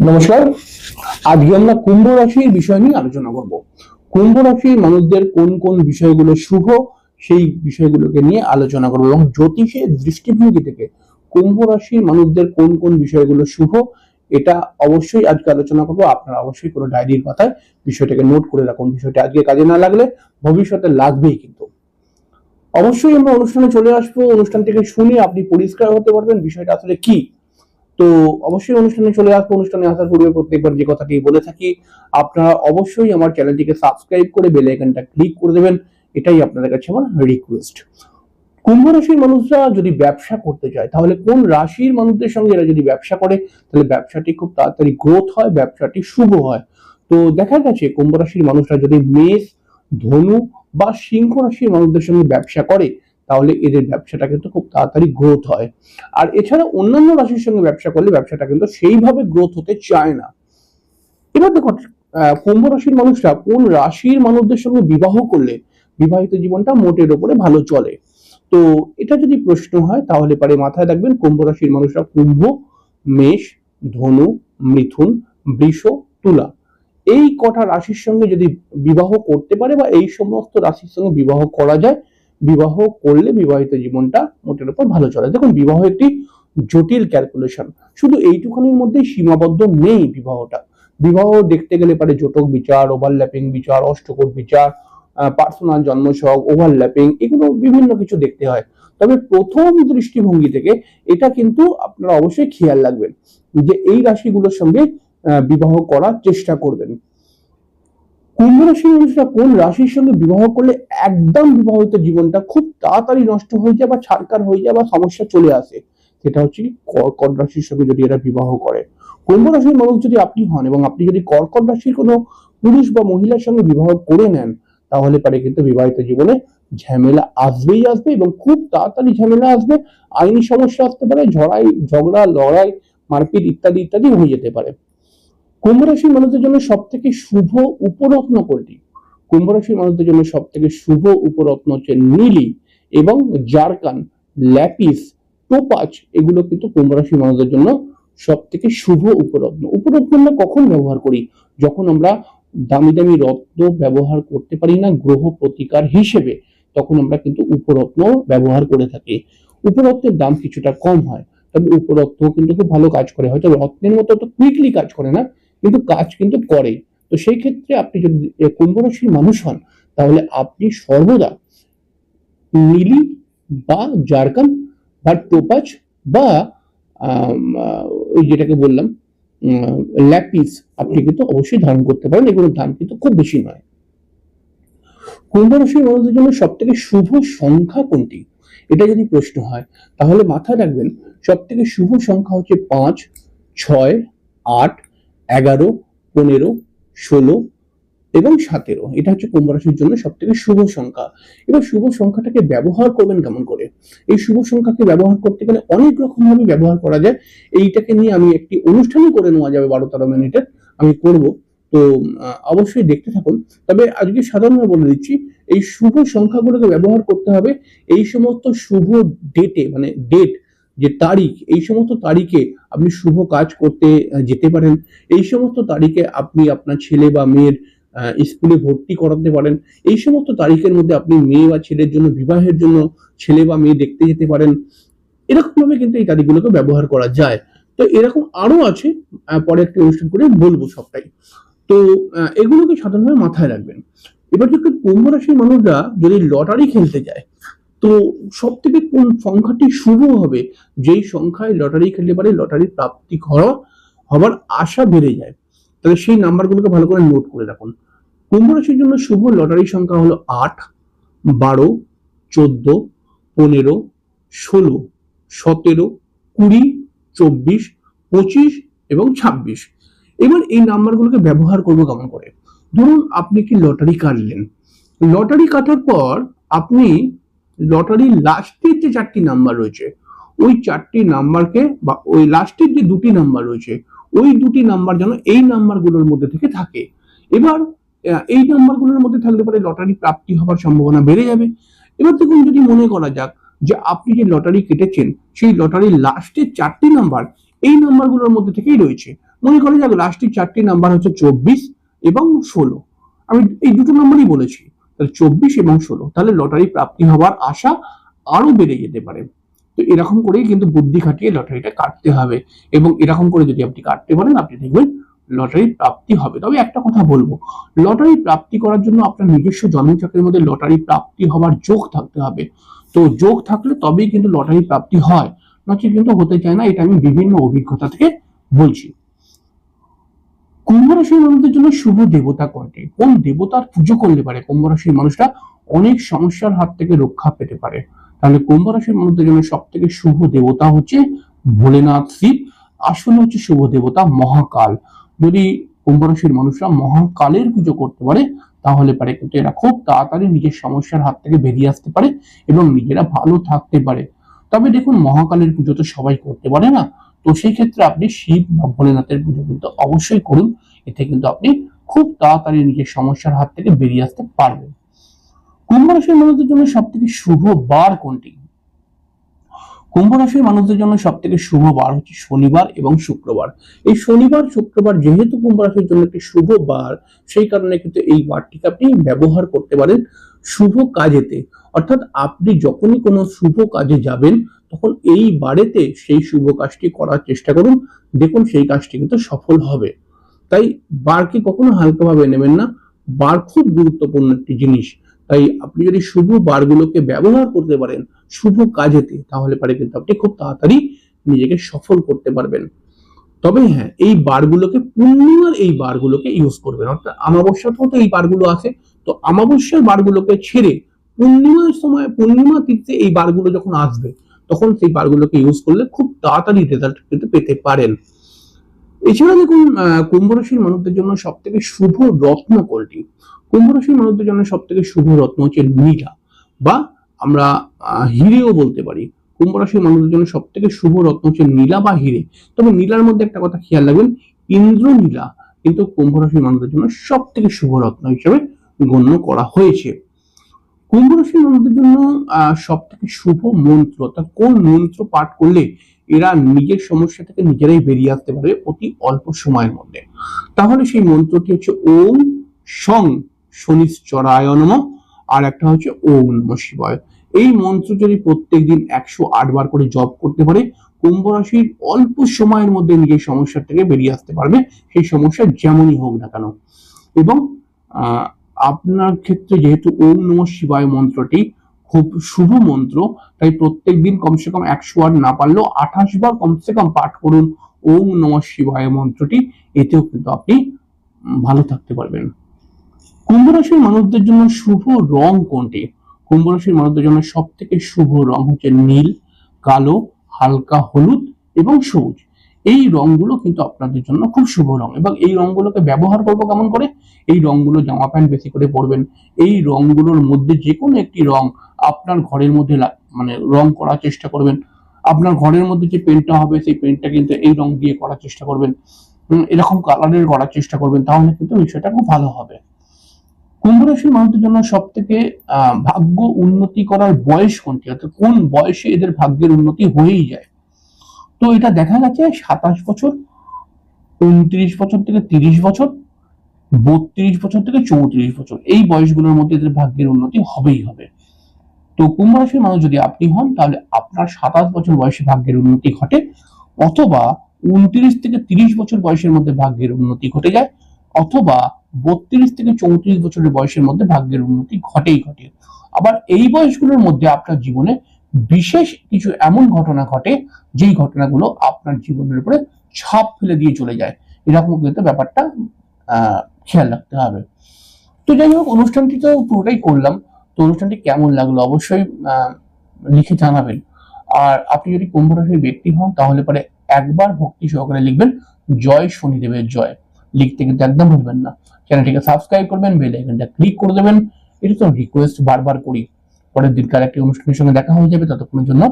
নমস্কার। আজকে আমরা কুম্ভ রাশির বিষয় নিয়ে আলোচনা করব। কুম্ভ রাশির মানুষদের কোন কোন বিষয়গুলো শুভ, সেই বিষয়গুলোকে নিয়ে আলোচনা করব এবং জ্যোতিষের দৃষ্টিভঙ্গি থেকে কুম্ভ রাশির মানুষদের কোন কোন বিষয়গুলো শুভ, এটা অবশ্যই আজকে আলোচনা করব। আপনারা অবশ্যই কোনো ডায়েরির পাতায় বিষয়টাকে নোট করে রাখুন। বিষয়টা আজকে কাজে না লাগলে ভবিষ্যতে লাগবেই কিন্তু। অবশ্যই আমরা অনুষ্ঠানে চলে আসব। অনুষ্ঠান থেকে শুনে আপনি পরিষ্কার হতে পারবেন। বিষয়টা আসলে কি? তো অবশ্যই অনুষ্ঠানে চলে আসব, অনুষ্ঠানে আসার পূর্বে প্রত্যেকবার যে কথাটি বলে থাকি, আপনারা অবশ্যই আমার চ্যানেলটিকে সাবস্ক্রাইব করে বেল আইকনটা ক্লিক করে দেবেন, এটাই আপনাদের কাছে আমার রিকোয়েস্ট কুম্ভ রাশির মানুষরা যদি ব্যবসা করতে চায়, তাহলে কোন রাশির মানুষদের সঙ্গে এরা যদি ব্যবসা করে, তাহলে ব্যবসাটি খুব তাড়াতাড়ি গ্রোথ হয়, ব্যবসাটি শুভ হয়। তো দেখা গেছে, কুম্ভ রাশির মানুষরা যদি মেষ, ধনু বা সিংহ রাশির মানুষদের সঙ্গে ব্যবসা করে তাহলে এদের ব্যবসাটা কিন্তু খুব তাড়াতাড়ি গ্রোথ হয়। আর এছাড়া অন্যান্য রাশির সঙ্গে ব্যবসা করলে ব্যবসাটা কিন্তু সেইভাবে গ্রোথ হতে চায় না। এবার দেখো কুম্ভ রাশির মানুষরা কোন রাশির মানুষদের সঙ্গে বিবাহ করলে বিবাহিত জীবনটা মোটের ওপরে ভালো চলে? তো এটা যদি প্রশ্ন হয়, তাহলে পারে মাথায় রাখবেন, কুম্ভ রাশির মানুষরা কুম্ভ, মেষ, ধনু, মিথুন, বৃষ, তুলা এই কটা রাশির সঙ্গে যদি বিবাহ করতে পারে বা এই সমস্ত রাশির সঙ্গে বিবাহ করা যায় বিবাহ করলে বিবাহিত জীবনটা মোটের উপর ভালো চলে দেখুন, বিবাহ একটি জটিল ক্যালকুলেশন শুধু এইটুখানির মধ্যেই সীমাবদ্ধ নেই বিবাহটা। বিবাহ দেখতে গেলে পারে জটক বিচার ওভারল্যাপিং বিচার অষ্টকোট বিচার পার্সোনাল জন্মসহ ওভারল্যাপিং এগুলো বিভিন্ন কিছু দেখতে হয়। তবে প্রথম দৃষ্টিভঙ্গি থেকে এটা কিন্তু আপনারা অবশ্যই খেয়াল রাখবেন যে এই রাশিগুলোর সঙ্গে বিবাহ করার চেষ্টা করবেন। কুম্ভ রাশির মানুষরা কোন রাশির সঙ্গে বিবাহ করলে একদম বিবাহিত জীবনটা খুব তাড়াতাড়ি নষ্ট হয়ে যায় বা ছাড়কার হয়ে যায় বা সমস্যা চলে আসে? সেটা হচ্ছে কর্কট রাশির সঙ্গে যদি এরা বিবাহ করে। কুম্ভ রাশির মানুষ যদি আপনি হন এবং আপনি যদি কর্কট রাশির কোনো পুরুষ বা মহিলার সঙ্গে বিবাহ করে নেন, তাহলে পারে কিন্তু বিবাহিত জীবনে ঝামেলা আসবেই আসবে এবং খুব তাড়াতাড়ি ঝামেলা আসবে, আইনি সমস্যা আসতে পারে, ঝড়াই, ঝগড়া, লড়াই, মারপিট ইত্যাদি ইত্যাদি হয়ে যেতে পারে। কুম্ভ রাশির মানুষদের জন্য সব থেকে শুভ উপরত্ন কোনটি? কুম্ভ রাশির মানুষদের জন্য সব থেকে শুভ উপরত্ন হচ্ছে নীলি এবং জারকান, ল্যাপিস টোপাচ এগুলো কিন্তু কুম্ভ রাশির মানুষদের জন্য সব থেকে শুভ উপরত্ন। উপরত্ন আমরা কখন ব্যবহার করি? যখন আমরা দামি দামি রত্ন ব্যবহার করতে পারি না গ্রহ প্রতিকার হিসেবে, তখন আমরা কিন্তু উপরত্ন ব্যবহার করে থাকি। উপরত্নের দাম কিছুটা কম হয়, তবে উপরত্ন কিন্তু খুব ভালো কাজ করে। হয়তো রত্নের মতো তো কুইকলি কাজ করে না কিন্তু কাজ কিন্তু করে। তো সেই ক্ষেত্রে আপনি যদি কুম্ভ রাশির মানুষ হন, তাহলে আপনি সর্বদা নীলি বা জারকান বা টোপাচ বা ওই যেটাকে বললাম ল্যাপিস আপনি কিন্তু অবশ্যই ধারণ করতে পারেন। এগুলোর দাম কিন্তু খুব বেশি নয়। কুম্ভ রাশির মানুষদের জন্য সব থেকে শুভ সংখ্যা কোনটি? এটা যদি প্রশ্ন হয়, তাহলে মাথায় রাখবেন সব থেকে শুভ সংখ্যা হচ্ছে পাঁচ, ছয়, আট এগারো, পনেরো, ষোলো এবং সতেরো। এটা হচ্ছে কুম্ভ রাশির জন্য সব থেকে শুভ সংখ্যা। এবার শুভ সংখ্যাটাকে ব্যবহার করবেন কেমন করে? এই শুভ সংখ্যাকে ব্যবহার করতে গেলে অনেক রকম ভাবে ব্যবহার করা যায়। এইটাকে নিয়ে আমি একটি অনুষ্ঠানই করে নেওয়া যাবে বারো তেরো মিনিটের আমি করব। তো অবশ্যই দেখতে থাকুন। তবে আজকে সাধারণভাবে বলে দিচ্ছি, এই শুভ সংখ্যাগুলোকে ব্যবহার করতে হবে। এই সমস্ত শুভ ডেটে মানে ডেট যে তারিখ, এই সমস্ত তারিখে আপনি শুভ কাজ করতে যেতে পারেন। এই সমস্ত তারিখে আপনি আপনার ছেলে বা মেয়ের স্কুলে ভর্তি করাতে পারেন। এই সমস্ত তারিখের মধ্যে আপনি মেয়ে বা ছেলের জন্য, বিবাহের জন্য ছেলে বা মেয়ে দেখতে যেতে পারেন। এরকম ভাবে কিন্তু এই তারিখগুলোকে ব্যবহার করা যায়। তো এরকম আরও আছে পরে একটা অনুষ্ঠান করে বলব সবটাই। তো এগুলোকে সাধারণভাবে মাথায় রাখবেন। এবার যদি কুম্ভ রাশির মানুষরা যদি লটারি খেলতে যায় তো সব থেকে কোন সংখ্যাটি শুভ হবে? যেই সংখ্যায় লটারি খেলতে পারে, লটারি প্রাপ্তি হওয়া হবার আশা বেড়ে যায়। তাহলে সেই নাম্বারগুলোকে ভালো করে নোট করে রাখুন। কুম্ভ রাশির জন্য শুভ? লটারি সংখ্যা হলো আট, বারো, চোদ্দ, পনেরো, ষোলো, সতেরো, কুড়ি, চব্বিশ, পঁচিশ এবং ছাব্বিশ। এবার এই নাম্বারগুলোকে ব্যবহার করব কেমন করে? ধরুন আপনি কি লটারি কাটলেন। লটারি কাটার পর আপনি লটারির লাস্টের যে চারটি নাম্বার রয়েছে, ওই চারটি নাম্বারকে বা ওই লাস্টের যে দুটি নাম্বার রয়েছে, ওই দুটি নাম্বার যেন এই নাম্বারগুলোর মধ্যে থেকে থাকে। এবার এই নাম্বারগুলোর মধ্যে থাকলে পরে লটারি প্রাপ্তি হওয়ার সম্ভাবনা বেড়ে যাবে। এবার দেখুন যদি মনে করা যাক যে আপনি যে লটারি কেটেছেন, সেই লটারির লাস্টের চারটি নাম্বার এই নাম্বারগুলোর মধ্যে থেকেই রয়েছে। মনে করা যাক, লাস্টের চারটি নাম্বার হচ্ছে চব্বিশ এবং ষোলো। আমি এই দুটো নাম্বারই বলেছি। তাহলে চব্বিশ এবং ষোলো, তাহলে লটারি প্রাপ্তি হওয়ার আশা আরও বেড়ে যেতে পারে। তো এরকম করেই কিন্তু বুদ্ধি খাটিয়ে লটারিটা কাটতে হবে এবং এরকম করে যদি আপনি কাটতে পারেন, আপনি দেখবেন লটারি প্রাপ্তি হবে। তবে একটা কথা বলব, লটারি প্রাপ্তি করার জন্য আপনার নিজস্ব জমি চাকরির মধ্যে লটারি প্রাপ্তি হওয়ার যোগ থাকতে হবে। তো যোগ থাকলে তবেই কিন্তু লটারি প্রাপ্তি হয়, নচেত কিন্তু হতে চায় না, এটা আমি বিভিন্ন অভিজ্ঞতা থেকে বলছি। কুম্ভ রাশির মানুষদের জন্য শুভ দেবতা কোনটি কোন দেবতার পুজো করলে পারে? কুম্ভ রাশির মানুষরা অনেক সমস্যার হাত থেকে রক্ষা পেতে পারে। তাহলে কুম্ভ রাশির মানুষদের জন্য সব থেকে শুভ দেবতা হচ্ছে ভোলেনাথ শিব। আসলে হচ্ছে শুভ দেবতা মহাকাল। যদি কুম্ভ রাশির মানুষরা মহাকালের পুজো করতে পারে, তাহলে পারে কিন্তু এরা খুব তাড়াতাড়ি নিজের সমস্যার হাত থেকে বেরিয়ে আসতে পারে এবং নিজেরা ভালো থাকতে পারে। তবে দেখুন, মহাকালের পুজো তো সবাই করতে পারে না। তো সেই ক্ষেত্রে আপনি শিব বা ভোলেনাথের পুজো কিন্তু অবশ্যই করুন। এতে কিন্তু আপনি খুব তাড়াতাড়ি নিজের সমস্যার হাত থেকে বেরিয়ে আসতে পারবেন। কুম্ভ রাশির মানুষদের জন্য সব থেকে শুভ বার কোনটি? কুম্ভ রাশির মানুষদের জন্য সব থেকে শুভ বার হচ্ছে শনিবার এবং শুক্রবার। এই শনিবার, শুক্রবার যেহেতু কুম্ভ রাশির জন্য একটি শুভ বার, সেই কারণে কিন্তু এই বারটিকে আপনি ব্যবহার করতে পারেন শুভ কাজেতে। অর্থাৎ আপনি যখনই কোনো শুভ কাজে যাবেন তখন এই বারেতে সেই শুভ কাজটি করার চেষ্টা করুন। দেখুন সেই কাজটি কিন্তু সফল হবে। তাই বারকে কখনো হালকাভাবে নেবেন না। বার খুব গুরুত্বপূর্ণ একটি জিনিস। তাই আপনি যদি শুভ বারগুলোকে ব্যবহার করতে পারেন শুভ কাজেতে, তাহলে পারে কিন্তু আপনি খুব তাড়াতাড়ি নিজেকে সফল করতে পারবেন। তবে হ্যাঁ এই বারগুলোকে পূর্ণিমার এই বারগুলোকে ইউজ করবেন। অর্থাৎ আমাবস্যাতেও তো এই বারগুলো আছে। তো আমাবস্যার বারগুলোকে ছেড়ে পূর্ণিমার সময়, পূর্ণিমা তিথিতে এই বারগুলো যখন আসবে তখন সেই বারগুলোকে ইউজ করলে খুব তাড়াতাড়ি রেজাল্ট কিন্তু পেতে পারেন। এছাড়া দেখুন কুম্ভ রাশির মানুষদের জন্য সব থেকে শুভ রত্ন কোনটি? কুম্ভ রাশির মানুষদের জন্য সব থেকে শুভ রত্ন হচ্ছে নীলা বা আমরা হিরেও বলতে পারি। কুম্ভ রাশির মানুষদের জন্য সব থেকে শুভ রত্ন হচ্ছে নীলা বা হিরে। তবে নীলার মধ্যে একটা কথা খেয়াল রাখবেন, ইন্দ্র নীলা কিন্তু কুম্ভ রাশির মানুষদের জন্য সব থেকে শুভ রত্ন হিসেবে গণ্য করা হয়েছে। কুম্ভ রাশির মানুষদের জন্য সব থেকে শুভ মন্ত্র, অর্থাৎ কোন মন্ত্র পাঠ করলে এরা নিজের সমস্যা থেকে নিজেরাই বেরিয়ে আসতে পারবে অতি অল্প সময়ের মধ্যে? তাহলে সেই মন্ত্রটি হচ্ছে ওম সং শনিশ্চরায় নম, আর একটা হচ্ছে ওম নম শিবায়। এই মন্ত্র যদি প্রত্যেক দিন একশো আট বার করে জপ করতে পারে, কুম্ভ রাশির অল্প সময়ের মধ্যে নিজের সমস্যা থেকে বেরিয়ে আসতে পারবে। সেই সমস্যা যেমনই হোক না কেন। এবং আপনার ক্ষেত্রে যেহেতু ওম নম শিবায় মন্ত্রটি খুব শুভ মন্ত্র, তাই প্রত্যেক দিন কমসে কম একশো আট না পারলেও আঠাশ বার কমসে কম পাঠ করুন ওম নম শিবায় মন্ত্রটি, এতেও কিন্তু আপনি ভালো থাকতে পারবেন। কুম্ভ রাশির মানুষদের জন্য শুভ রং কোনটি? কুম্ভ রাশির মানুষদের জন্য সব থেকে শুভ রং হচ্ছে নীল, কালো, হালকা, হলুদ এবং সবুজ। এই রংগুলো কিন্তু আপনাদের জন্য খুব শুভ রং এবং এই রংগুলোকে ব্যবহার করব কেমন করে? এই রংগুলো জামা প্যান্ট বেশি করে পরবেন। এই রংগুলোর মধ্যে যে কোনো একটি রং আপনার ঘরের মধ্যে মানে রং করার চেষ্টা করবেন। আপনার ঘরের মধ্যে যে পেন্টটা হবে, সেই পেন্টটা কিন্তু এই রং দিয়ে করার চেষ্টা করবেন। এরকম কালারের করার চেষ্টা করবেন, তাহলে কিন্তু বিষয়টা খুব ভালো হবে। কুম্ভ রাশির মানুষদের জন্য সব থেকে ভাগ্য উন্নতি করার বয়স কোনটি? অর্থাৎ কোন বয়সে এদের ভাগ্যের উন্নতি হয়েই যায়? তো এটা দেখা গেছে সাতাশ বছর, উনত্রিশ বছর থেকে তিরিশ বছর, বত্রিশ বছর থেকে চৌত্রিশ বছর। এই বয়সগুলোর মধ্যে এদের ভাগ্যের উন্নতি হবেই হবে। তো কুম্ভ রাশির মানুষ যদি আপনি হন, তাহলে আপনার সাতাশ বছর বয়সে ভাগ্যের উন্নতি ঘটে, অথবা উনত্রিশ থেকে তিরিশ বছর বয়সের মধ্যে ভাগ্যের উন্নতি ঘটে যায়, অথবা বত্রিশ থেকে চৌত্রিশ বছরের বয়সের মধ্যে ভাগ্যের উন্নতি ঘটেই ঘটে। আবার এই বয়সগুলোর মধ্যে আপনার জীবনে বিশেষ কিছু এমন ঘটনা ঘটে, যেই ঘটনাগুলো আপনার জীবনের উপরে ছাপ ফেলে দিয়ে চলে যায়। এরকম কিন্তু ব্যাপারটা খেয়াল রাখতে হবে। তো যাই হোক, অনুষ্ঠানটি তো পুরোটাই করলাম। তো অনুষ্ঠানটি কেমন লাগল অবশ্যই লিখে জানাবেন। আর আপনি যদি কুম্ভ রাশির ব্যক্তি হন, তাহলে পরে একবার ভক্তি সহকারে লিখবেন, জয় শনিদেবের জয়। লিখতে কিন্তু একদম ভুলবেন না। চ্যানেলটিকে সাবস্ক্রাইব করবেন, বেল আইকনটা ক্লিক করে দেবেন। এটা তো রিকোয়েস্ট বারবার করি। পরের দিনকার একটি অনুষ্ঠানের সঙ্গে দেখা হয়ে যাবে ততক্ষণের জন্য।